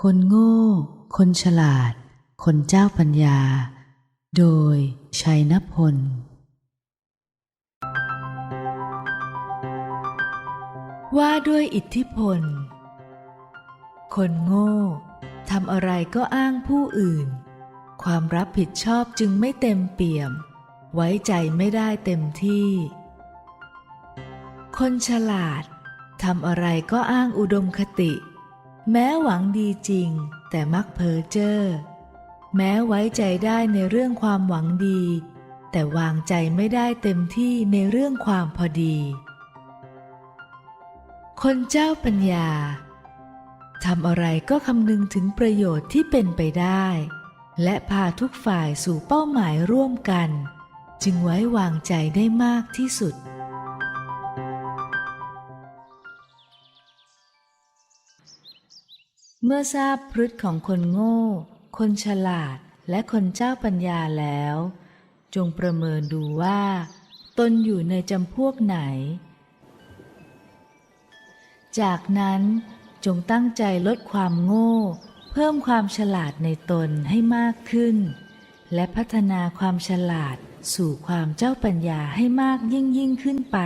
คนโง่ คนฉลาด คนเจ้าปัญญา โดยชัยนพล ว่าด้วยอิทธิพล คนโง่ทำอะไรก็อ้างผู้อื่น ความรับผิดชอบจึงไม่เต็มเปี่ยม ไว้ใจไม่ได้เต็มที่ คนฉลาดทำอะไรก็อ้างอุดมคติ แม้หวังดีจริง แต่มักเพ้อเจ้อแม้ไว้ใจได้ในเรื่องความหวังดี แต่วางใจไม่ได้เต็มที่ในเรื่องความพอดี คนเจ้าปัญญาทำอะไรก็คำนึงถึงประโยชน์ที่เป็นไปได้ และพาทุกฝ่ายสู่เป้าหมายร่วมกัน จึงไว้วางใจได้มากที่สุด เมื่อทราบพฤติของคนโง่ คนฉลาดและคนเจ้าปัญญาแล้ว จงประเมินดูว่า ตนอยู่ในจำพวกไหน จากนั้นจงตั้งใจลดความโง่ เพิ่มความฉลาดในตนให้มากขึ้น และพัฒนาความฉลาดสู่ความเจ้าปัญญาให้มากยิ่งยิ่งขึ้นไป